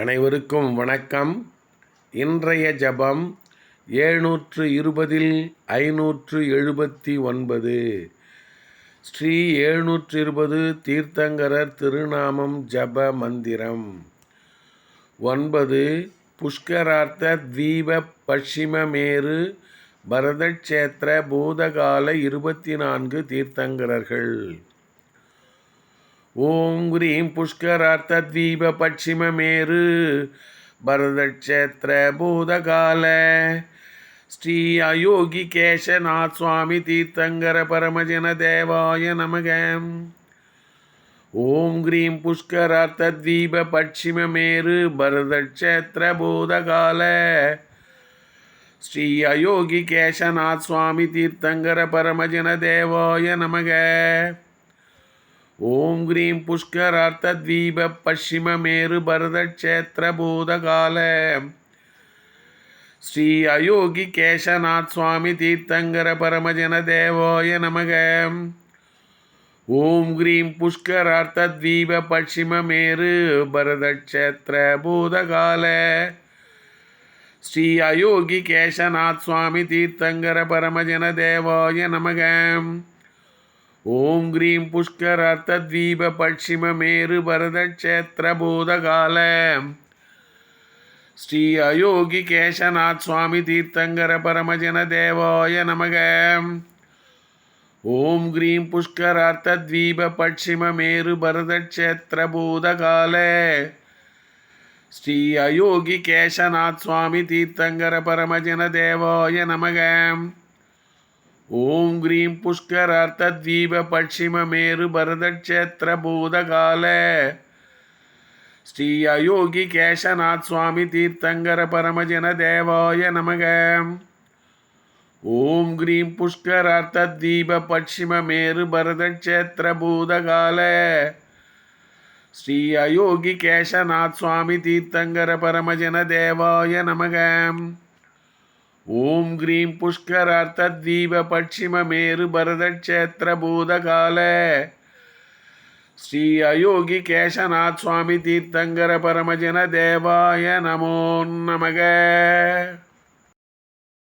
அனைவருக்கும் வணக்கம். இன்றைய ஜபம் ஏழ்நூற்று இருபதில் ஐநூற்று எழுபத்தி ஒன்பது ஸ்ரீ எழுநூற்று இருபது தீர்த்தங்கரர் திருநாமம் ஜப மந்திரம். ஒன்பது புஷ்கரார்த்த தீப பশ্চিமமேரு பரதக்ஷேத்திர பூதகால இருபத்தி நான்கு தீர்த்தங்கரர்கள். ஓம் ஹ்ரீம் புஷ்கரார்த்தத்வீப பட்சிமமேரு பரதக்ஷேத்திர பூதகால. ஸ்ரீ அயோகி கேசநாத் சுவாமி தீர்த்தங்கர பரமஜன தேவாய நமக. ஓம் ஹ்ரீம் புஷ்கரார்த்தத்வீப பட்சிமமேரு பரதக்ஷேத்திர பூதகால. ஸ்ரீ அயோகி கேசநாத் சுவாமி தீர்த்தங்கர பரமஜன தேவாய நமக. ஓம் கிரீம் புஷ்கரார்த்தத்வீப பஷ்சிம மேரு பரதக்ஷேத்திரபூதகால. ஸ்ரீ அயோகி கேசநாத் சுவாமி தீர்த்தங்கர பரமஜன தேவோய நமக. ஓம் கிரீம் புஷ்கரார்த்தத்வீப பஷ்சிம மேரு பரதக்ஷேத்திரபூதகால. ஸ்ரீ அயோகி கேசநாத் சுவாமி தீர்த்தங்கர பரமஜன தேவோய நமகம் ஓம் கிரீம் புஷ்கரார்த்த தீப பட்சிம மேரு பரத கஷேத்திர பூதகால ஸ்ரீ அயோகி கேசநாத் சுவாமி தீர்த்தங்கர பரமஜன தேவாய நமக. ஓம் கிரீம் புஷ்கரார்த்த தீப பட்சிம மேரு பரத கஷேத்திர பூதகால ஸ்ரீ அயோகி கேசநாத் சுவாமி தீர்த்தங்கர பரமஜன தேவாய நமகம் ஓம் கிரீம் புஷ்கரார்த்த தீப பட்சிம மேரு பரதக்ஷேத்திர பூதகால. ஸ்ரீ அயோகி கேஷநாத் சுவாமி தீர்த்தங்கர பரமஜன தேவாய நமக. ஓம் கிரீம் புஷ்கரார்த்த தீப பட்சிம மேரு பரதக்ஷேத்திர பூதகால. ஸ்ரீ அயோகி கேஷநாத் சுவாமி தீர்த்தங்கர பரமஜன தேவாய நமகம் ஓம் ஹ்ரீம் புஷ்கரார்த்தத்வீப பশ্চিமமேரு பரதக்ஷேத்திர பூதகால. ஸ்ரீ அயோகி கேசநாத் சுவாமி